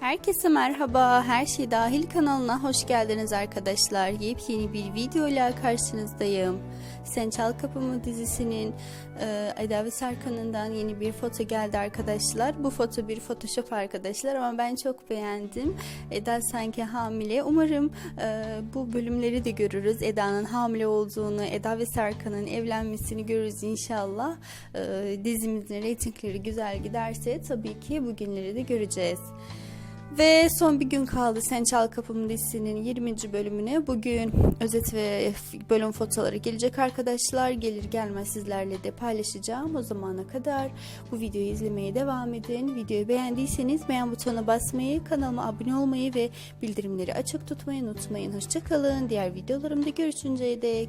Herkese merhaba, Her Şey Dahil kanalına hoş geldiniz arkadaşlar. Yepyeni bir video ile karşınızdayım. Sen Çal Kapımı dizisinin e, Eda ve Serkan'ından yeni bir foto geldi arkadaşlar. Bu foto bir photoshop arkadaşlar ama ben çok beğendim. Eda sanki hamile. Umarım e, bu bölümleri de görürüz. Eda'nın hamile olduğunu, Eda ve Serkan'ın evlenmesini görürüz inşallah. E, dizimizin reytingleri güzel giderse tabii ki bu günleri de göreceğiz. Ve son bir gün kaldı Sen Çal Kapımı dizisinin 20. bölümüne. Bugün özet ve bölüm fotoğrafları gelecek arkadaşlar. Gelir gelmez sizlerle de paylaşacağım. O zamana kadar bu videoyu izlemeye devam edin. Videoyu beğendiyseniz beğen butonuna basmayı, kanalıma abone olmayı ve bildirimleri açık tutmayı unutmayın. Hoşçakalın. Diğer videolarımda görüşünceye dek.